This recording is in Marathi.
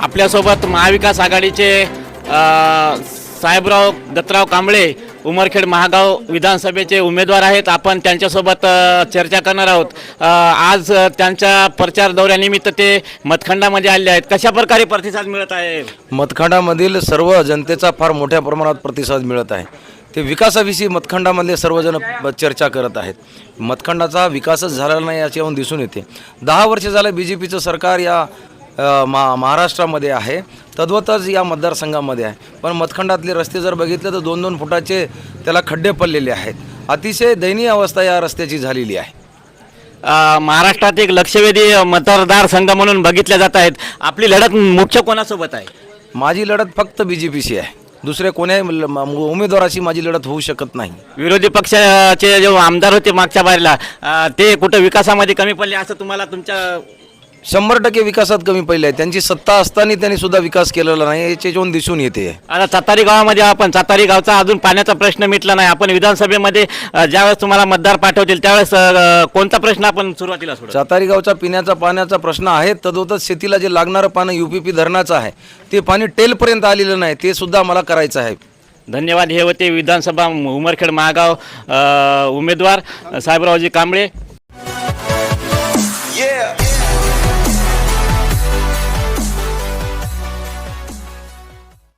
आपल्यासोबत महाविकास आघाडीचे साहेबराव दत्तराव कांबळे उमरखेड महागाव विधानसभेचे उमेदवार आहेत. आपण त्यांच्यासोबत चर्चा करणार आहोत. आज त्यांच्या प्रचार दौऱ्यानिमित्त ते मतखंडामध्ये आले आहेत. कशा प्रकारे प्रतिसाद मिळत आहे? मतखंडामधील सर्व जनतेचा फार मोठ्या प्रमाणात प्रतिसाद मिळत आहे. ते विकासाविषयी मतखंडामधले सर्वजण चर्चा करत आहेत. मतखंडाचा विकासच झालेला नाही याच्यावरून दिसून येते. दहा वर्ष झालं बी जे पीचं सरकार या मा महाराष्ट्रामध्ये आहे. तद्वतच या मतदारसंघामध्ये आहे. पण मतखंडातले रस्ते जर बघितले तर दोन दोन फुटाचे त्याला खड्डे पडलेले आहेत. अतिशय दयनीय अवस्था या रस्त्याची झालेली आहे. महाराष्ट्रात एक लक्षवेधी मतदार संघ म्हणून बघितल्या जात आहेत. आपली लढत मुख्य कोणासोबत आहे? माझी लढत फक्त बी जे पीशी आहे. दुसऱ्या कोण्याही ल- म- उमेदवाराशी माझी लढत होऊ शकत नाही. विरोधी पक्षाचे जे आमदार होते मागच्या बारीला ते कुठं विकासामध्ये कमी पडले असं तुम्हाला तुमच्या शंभर टक्के विकासात कमी पडले आहे त्यांची सत्ता असताना त्यांनी सुद्धा विकास केलेला नाही याच्यावरून दिसून येते. आता सातारी गावामध्ये आपण सातारी गावचा अजून पाण्याचा प्रश्न मिटला नाही. आपण विधानसभेमध्ये अ, ज्यावेळेस तुम्हाला मतदार पाठवतील त्यावेळेस अ, कोणता प्रश्न आपण सुरुवातीला सोडू सातारी गावचा पिण्याचा पाण्याचा प्रश्न आहे तदोतच शेतीला जे लागणारं पाणी युपीपी धरणाचं आहे ते पाणी टेलपर्यंत आलेलं नाही ते सुद्धा मला करायचं आहे. धन्यवाद. हे होते विधानसभा उमरखेड महागाव अ, उमेदवार साहेबरावजी कांबळे.